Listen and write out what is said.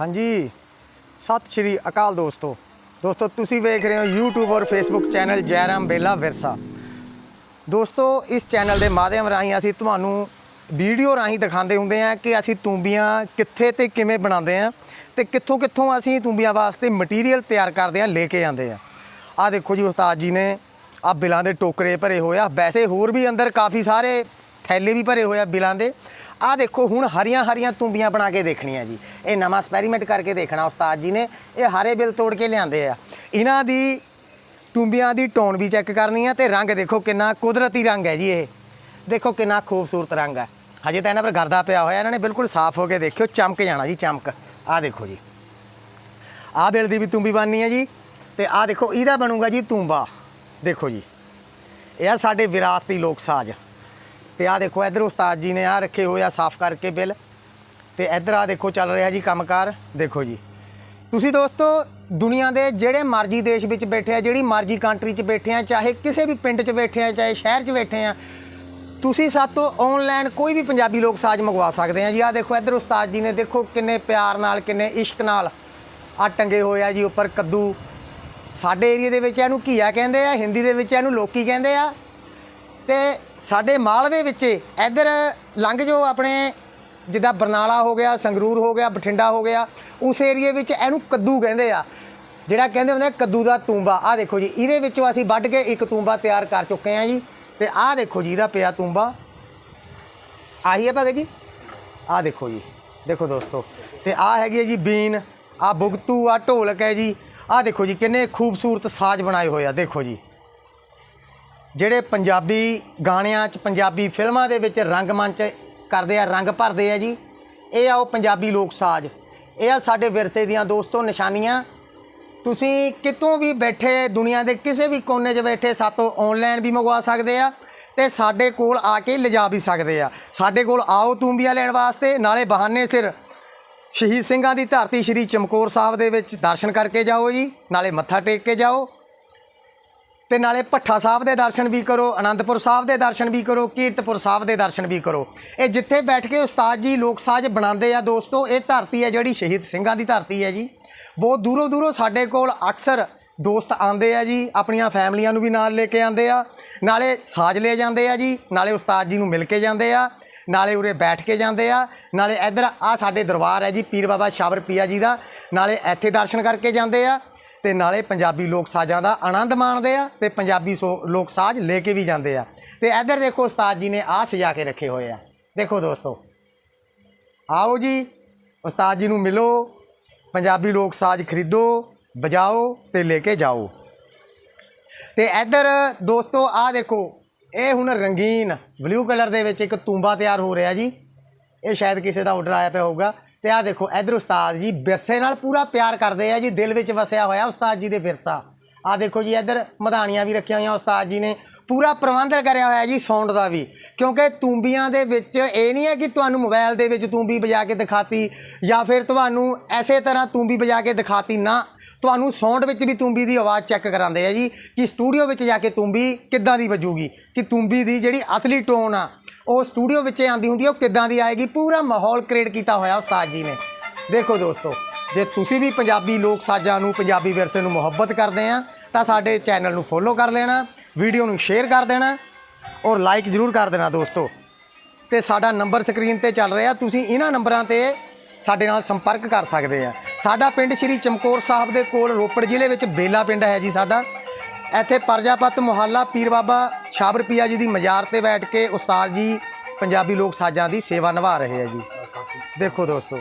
ਹਾਂਜੀ। ਸਤਿ ਸ਼੍ਰੀ ਅਕਾਲ ਦੋਸਤੋ। ਦੋਸਤੋ, ਤੁਸੀਂ ਵੇਖ ਰਹੇ ਹੋ YouTube ਔਰ Facebook ਚੈਨਲ ਜੈਰਾਮ ਬੇਲਾ ਵਿਰਸਾ। ਦੋਸਤੋ, ਇਸ ਚੈਨਲ ਦੇ ਮਾਧਿਅਮ ਰਾਹੀਂ ਅਸੀਂ ਤੁਹਾਨੂੰ ਵੀਡੀਓ ਰਾਹੀਂ ਦਿਖਾਉਂਦੇ ਹੁੰਦੇ ਆ ਕਿ ਅਸੀਂ ਤੂੰਬੀਆਂ ਕਿੱਥੇ ਤੇ ਕਿਵੇਂ ਬਣਾਉਂਦੇ ਆ ਤੇ ਕਿੱਥੋਂ ਕਿੱਥੋਂ ਅਸੀਂ ਤੂੰਬੀਆਂ ਵਾਸਤੇ ਮਟੀਰੀਅਲ ਤਿਆਰ ਕਰਦੇ ਆ ਲੈ ਕੇ ਆਉਂਦੇ ਆ ਆ ਦੇਖੋ ਜੀ, ਉਸਤਾਦ ਜੀ ਨੇ ਆ ਬਿਲਾਂ ਦੇ ਟੋਕਰੇ ਭਰੇ ਹੋਏ ਆ। ਵੈਸੇ ਹੋਰ ਵੀ ਅੰਦਰ ਕਾਫੀ ਸਾਰੇ ਥੈਲੇ ਵੀ ਭਰੇ ਹੋਏ ਆ ਬਿਲਾਂ ਦੇ। ਆਹ ਦੇਖੋ, ਹੁਣ ਹਰੀਆਂ ਹਰੀਆਂ ਤੂੰਬੀਆਂ ਬਣਾ ਕੇ ਦੇਖਣੀਆਂ ਜੀ। ਇਹ ਨਵਾਂ ਐਕਸਪੈਰੀਮੈਂਟ ਕਰਕੇ ਦੇਖਣਾ, ਉਸਤਾਦ ਜੀ ਨੇ। ਇਹ ਹਰੇ ਬਿਲ ਤੋੜ ਕੇ ਲਿਆਂਦੇ ਆ। ਇਹਨਾਂ ਦੀ ਟੁੰਬੀਆਂ ਦੀ ਟੋਨ ਵੀ ਚੈੱਕ ਕਰਨੀ ਆ ਤੇ ਰੰਗ ਦੇਖੋ ਕਿੰਨਾ ਕੁਦਰਤੀ ਰੰਗ ਹੈ ਜੀ ਇਹ। ਦੇਖੋ ਕਿੰਨਾ ਖੂਬਸੂਰਤ ਰੰਗ ਹੈ ਹਜੇ ਤਾਂ ਇਹਨਾਂ ਪਰ ਗਰਦਾ ਪਿਆ ਹੋਇਆ, ਇਹਨਾਂ ਨੇ ਬਿਲਕੁਲ ਸਾਫ਼ ਹੋ ਕੇ ਦੇਖਿਓ, ਚਮਕ ਜਾਣਾ ਜੀ, ਚਮਕ। ਆਹ ਦੇਖੋ ਜੀ। ਆਹ ਬਿਲ ਦੀ ਵੀ ਤੂੰਬੀ ਬਣਨੀ ਹੈ ਜੀ। ਤੇ ਆਹ ਦੇਖੋ, ਇਹਦਾ ਬਣੂਗਾ ਜੀ ਤੂੰਬਾ। ਦੇਖੋ ਜੀ। ਇਹ ਆ ਸਾਡੇ ਵਿਰਾਸਤੀ ਲੋਕ ਸਾਜ਼। ਤੇ ਆਹ ਦੇਖੋ, ਇਧਰ ਉਸਤਾਦ ਜੀ ਨੇ ਆ ਰੱਖੇ ਹੋਏ ਆ ਸਾਫ਼ ਕਰਕੇ ਬਿੱਲ। ਤੇ ਇਧਰ ਆ ਦੇਖੋ, ਚੱਲ ਰਿਹਾ ਜੀ ਕੰਮਕਾਰ। ਦੇਖੋ ਜੀ। ਤੁਸੀਂ ਦੋਸਤੋ, ਦੁਨੀਆ ਦੇ ਜਿਹੜੇ ਮਰਜ਼ੀ ਦੇਸ਼ ਵਿੱਚ ਬੈਠੇ ਆ, ਜਿਹੜੀ ਮਰਜ਼ੀ ਕੰਟਰੀ 'ਚ ਬੈਠੇ ਆ, ਚਾਹੇ ਕਿਸੇ ਵੀ ਪਿੰਡ 'ਚ ਬੈਠੇ ਆ, ਚਾਹੇ ਸ਼ਹਿਰ 'ਚ ਬੈਠੇ ਆ, ਤੁਸੀਂ ਸਾਤੋਂ ਆਨਲਾਈਨ ਕੋਈ ਵੀ ਪੰਜਾਬੀ ਲੋਕ ਸਾਜ਼ ਮੰਗਵਾ ਸਕਦੇ ਆ ਜੀ। ਆ ਦੇਖੋ, ਇਧਰ ਉਸਤਾਦ ਜੀ ਨੇ, ਦੇਖੋ ਕਿੰਨੇ ਪਿਆਰ ਨਾਲ, ਕਿੰਨੇ ਇਸ਼ਕ ਨਾਲ ਆ ਟੰਗੇ ਹੋਏ ਆ ਜੀ ਉੱਪਰ ਕੱਦੂ। ਸਾਡੇ ਏਰੀਆ ਦੇ ਵਿੱਚ ਇਹਨੂੰ ਘੀਆ ਕਹਿੰਦੇ ਆ, ਹਿੰਦੀ ਦੇ ਵਿੱਚ ਇਹਨੂੰ ਲੋਕੀ ਕਹਿੰਦੇ ਆ। ਤੇ ਸਾਡੇ ਮਾਲਵੇ ਵਿੱਚ ਇੱਧਰ ਲੰਘ ਜੋ ਆਪਣੇ, ਜਿੱਦਾਂ ਬਰਨਾਲਾ ਹੋ ਗਿਆ, ਸੰਗਰੂਰ ਹੋ ਗਿਆ, ਬਠਿੰਡਾ ਹੋ ਗਿਆ, ਉਸ ਏਰੀਏ ਵਿੱਚ ਇਹਨੂੰ ਕੱਦੂ ਕਹਿੰਦੇ ਆ। ਜਿਹੜਾ ਕਹਿੰਦੇ ਹੁੰਦੇ ਆ, ਕੱਦੂ ਦਾ ਤੂੰਬਾ। ਆਹ ਦੇਖੋ ਜੀ, ਇਹਦੇ ਵਿੱਚੋਂ ਅਸੀਂ ਵੱਢ ਕੇ ਇੱਕ ਤੂੰਬਾ ਤਿਆਰ ਕਰ ਚੁੱਕੇ ਆ ਜੀ। ਤੇ ਆਹ ਦੇਖੋ ਜੀ, ਇਹਦਾ ਪਿਆ ਤੂੰਬਾ। ਆਹੀ ਹੈ ਭਗਤ ਜੀ? ਆਹ ਦੇਖੋ ਜੀ, ਦੇਖੋ ਦੋਸਤੋ। ਤੇ ਆਹ ਹੈਗੀ ਹੈ ਜੀ ਬੀਨ, ਆਹ ਬੁਗਤੂ ਆ ਢੋਲਕ ਹੈ ਜੀ। ਆਹ ਦੇਖੋ ਜੀ, ਕਿੰਨੇ ਖੂਬਸੂਰਤ ਸਾਜ਼ ਬਣਾਏ ਹੋਏ ਆ, ਦੇਖੋ ਜੀ। ਜਿਹੜੇ ਪੰਜਾਬੀ ਗਾਣਿਆਂ 'ਚ, ਪੰਜਾਬੀ ਫਿਲਮਾਂ ਦੇ ਵਿੱਚ ਰੰਗਮੰਚ ਕਰਦੇ ਆ, ਰੰਗ ਭਰਦੇ ਆ ਜੀ, ਇਹ ਆ ਉਹ ਪੰਜਾਬੀ ਲੋਕ ਸਾਜ਼। ਇਹ ਆ ਸਾਡੇ ਵਿਰਸੇ ਦੀਆਂ ਦੋਸਤੋ ਨਿਸ਼ਾਨੀਆਂ। ਤੁਸੀਂ ਕਿਤੋਂ ਵੀ ਬੈਠੇ ਦੁਨੀਆ ਦੇ ਕਿਸੇ ਵੀ ਕੋਨੇ 'ਚ ਬੈਠੇ, ਸਾਤੋਂ ਆਨਲਾਈਨ ਵੀ ਮੰਗਵਾ ਸਕਦੇ ਆ ਤੇ ਸਾਡੇ ਕੋਲ ਆ ਕੇ ਲਿਜਾ ਵੀ ਸਕਦੇ ਆ। ਸਾਡੇ ਕੋਲ ਆਓ ਤੂੰਬੀਆਂ ਲੈਣ ਵਾਸਤੇ, ਨਾਲੇ ਬਹਾਨੇ ਸਿਰ ਸ਼ਹੀਦ ਸਿੰਘਾਂ ਦੀ ਧਰਤੀ ਸ਼੍ਰੀ ਚਮਕੌਰ ਸਾਹਿਬ ਦੇ ਵਿੱਚ ਦਰਸ਼ਨ ਕਰਕੇ ਜਾਓ ਜੀ, ਨਾਲੇ ਮੱਥਾ ਟੇਕ ਕੇ ਜਾਓ। ਤੇ ਨਾਲੇ ਭੱਠਾ ਸਾਹਿਬ ਦੇ ਦਰਸ਼ਨ ਵੀ ਕਰੋ ਆਨੰਦਪੁਰ ਸਾਹਿਬ ਦੇ ਦਰਸ਼ਨ ਵੀ ਕਰੋ, ਕੀਰਤਪੁਰ ਸਾਹਿਬ ਦੇ ਦਰਸ਼ਨ ਵੀ ਕਰੋ। ਇਹ ਜਿੱਥੇ ਬੈਠ ਕੇ ਉਸਤਾਦ ਜੀ ਲੋਕ ਸਾਜ਼ ਬਣਾਉਂਦੇ ਆ ਦੋਸਤੋ, ਇਹ ਧਰਤੀ ਹੈ ਜਿਹੜੀ ਸ਼ਹੀਦ ਸਿੰਘਾਂ ਦੀ ਧਰਤੀ ਹੈ ਜੀ। ਬਹੁਤ ਦੂਰੋਂ ਦੂਰੋਂ ਸਾਡੇ ਕੋਲ ਅਕਸਰ ਦੋਸਤ ਆਉਂਦੇ ਆ ਜੀ, ਆਪਣੀਆਂ ਫੈਮਲੀਆਂ ਨੂੰ ਵੀ ਨਾਲ ਲੈ ਕੇ ਆਉਂਦੇ ਆ। ਨਾਲੇ ਸਾਜ਼ ਲੈ ਜਾਂਦੇ ਆ ਜੀ, ਨਾਲੇ ਉਸਤਾਦ ਜੀ ਨੂੰ ਮਿਲ ਕੇ ਜਾਂਦੇ ਆ, ਨਾਲੇ ਉਰੇ ਬੈਠ ਕੇ ਜਾਂਦੇ ਆ। ਨਾਲੇ ਇੱਧਰ ਆ ਸਾਡੇ ਦਰਬਾਰ ਹੈ ਜੀ, ਪੀਰ ਬਾਬਾ ਸ਼ਾਬਰ ਪੀਆ ਜੀ ਦਾ। ਨਾਲੇ ਇੱਥੇ ਦਰਸ਼ਨ ਕਰਕੇ ਜਾਂਦੇ ਆ। ਤੇ ਨਾਲੇ ਪੰਜਾਬੀ ਲੋਕ ਸਾਜ਼ਾਂ ਦਾ ਆਨੰਦ ਮਾਣਦੇ ਆ ਤੇ ਪੰਜਾਬੀ ਸੋ- ਲੋਕ ਸਾਜ਼ ਲੈ ਕੇ ਵੀ ਜਾਂਦੇ ਆ। ਤੇ ਇੱਧਰ ਦੇਖੋ ਉਸਤਾਦ ਜੀ ਨੇ ਆਹ ਸਜਾ ਕੇ ਰੱਖੇ ਹੋਏ ਆ। ਦੇਖੋ ਦੋਸਤੋ। ਆਓ ਜੀ, ਉਸਤਾਦ ਜੀ ਨੂੰ ਮਿਲੋ, ਪੰਜਾਬੀ ਲੋਕ ਸਾਜ਼ ਖਰੀਦੋ, ਵਜਾਓ ਤੇ ਲੈ ਕੇ ਜਾਓ। ਤੇ ਇੱਧਰ ਦੋਸਤੋ, ਆਹ ਦੇਖੋ, ਇਹ ਹੁਣ ਰੰਗੀਨ ਬਲੂ ਕਲਰ ਦੇ ਵਿੱਚ ਇੱਕ ਤੂੰਬਾ ਤਿਆਰ ਹੋ ਰਿਹਾ ਜੀ। ਇਹ ਸ਼ਾਇਦ ਕਿਸੇ ਦਾ ਆਰਡਰ ਆਇਆ ਪਿਆ ਹੋਊਗਾ। ਤੇ ਆਹ ਦੇਖੋ, ਇੱਧਰ ਉਸਤਾਦ ਜੀ ਵਿਰਸੇ ਨਾਲ ਪੂਰਾ ਪਿਆਰ ਕਰਦੇ ਆ ਜੀ, ਦਿਲ ਵਿੱਚ ਵਸਿਆ ਹੋਇਆ ਉਸਤਾਦ ਜੀ ਦੇ ਵਿਰਸਾ। ਆਹ ਦੇਖੋ ਜੀ, ਇੱਧਰ ਮਧਾਣੀਆਂ ਵੀ ਰੱਖੀਆਂ ਹੋਈਆਂ ਉਸਤਾਦ ਜੀ ਨੇ। ਪੂਰਾ ਪ੍ਰਬੰਧ ਕਰਿਆ ਹੋਇਆ ਜੀ ਸਾਊਂਡ ਦਾ ਵੀ। ਕਿਉਂਕਿ ਤੂੰਬੀਆਂ ਦੇ ਵਿੱਚ ਇਹ ਨਹੀਂ ਹੈ ਕਿ ਤੁਹਾਨੂੰ ਮੋਬਾਈਲ ਦੇ ਵਿੱਚ ਤੂੰਬੀ ਵਜਾ ਕੇ ਦਿਖਾਤੀ ਜਾਂ ਫਿਰ ਤੁਹਾਨੂੰ ਐਸੇ ਤਰ੍ਹਾਂ ਤੂੰਬੀ ਵਜਾ ਕੇ ਦਿਖਾਤੀ ਨਾ। ਤੁਹਾਨੂੰ ਸਾਊਂਡ ਵਿੱਚ ਵੀ ਤੂੰਬੀ ਦੀ ਆਵਾਜ਼ ਚੈੱਕ ਕਰਾਉਂਦੇ ਆ ਜੀ ਕਿ ਸਟੂਡੀਓ ਵਿੱਚ ਜਾ ਕੇ ਤੂੰਬੀ ਕਿੱਦਾਂ ਦੀ ਵੱਜੂਗੀ? ਕਿ ਤੂੰਬੀ ਦੀ ਜਿਹੜੀ ਅਸਲੀ ਟੋਨ ਆ ਉਹ ਸਟੂਡੀਓ ਵਿੱਚ ਆਂਦੀ ਹੁੰਦੀ ਆ, ਉਹ ਕਿੱਦਾਂ ਦੀ ਆਏਗੀ? ਪੂਰਾ ਮਾਹੌਲ ਕ੍ਰੀਏਟ ਕੀਤਾ ਹੋਇਆ ਉਸਤਾਦ ਜੀ ਨੇ। ਦੇਖੋ ਦੋਸਤੋ, ਜੇ ਤੁਸੀਂ ਵੀ ਪੰਜਾਬੀ ਲੋਕ ਸਾਜ਼ਾਂ ਨੂੰ, ਪੰਜਾਬੀ ਵਿਰਸੇ ਨੂੰ ਮੁਹੱਬਤ ਕਰਦੇ ਆ, ਤਾਂ ਸਾਡੇ ਚੈਨਲ ਨੂੰ ਫੋਲੋ ਕਰ ਲੈਣਾ ਵੀਡੀਓ ਨੂੰ ਸ਼ੇਅਰ ਕਰ ਦੇਣਾ, ਔਰ ਲਾਈਕ ਜ਼ਰੂਰ ਕਰ ਦੇਣਾ ਦੋਸਤੋ। ਤੇ ਸਾਡਾ ਨੰਬਰ ਸਕਰੀਨ ਤੇ ਚੱਲ ਰਿਹਾ, ਤੁਸੀਂ ਇਹਨਾਂ ਨੰਬਰਾਂ ਤੇ ਸਾਡੇ ਨਾਲ ਸੰਪਰਕ ਕਰ ਸਕਦੇ ਆ। ਸਾਡਾ ਪਿੰਡ ਸ਼੍ਰੀ ਚਮਕੌਰ ਸਾਹਿਬ ਦੇ ਕੋਲ ਰੋਪੜ ਜ਼ਿਲ੍ਹੇ ਵਿੱਚ ਬੇਲਾ ਪਿੰਡ ਹੈ ਜੀ ਸਾਡਾ। ਇੱਥੇ ਪਰਜਾਪਤ ਮੁਹੱਲਾ ਪੀਰ ਬਾਬਾ ਸ਼ਾਬਰ ਪੀਆ ਜੀ ਦੀ ਮਜ਼ਾਰ ਤੇ ਬੈਠ ਕੇ ਉਸਤਾਦ ਜੀ, ਪੰਜਾਬੀ ਲੋਕ ਸਾਜ਼ਾਂ ਦੀ ਸੇਵਾ ਨਿਭਾ ਰਹੇ ਆ ਜੀ। ਦੇਖੋ ਦੋਸਤੋ।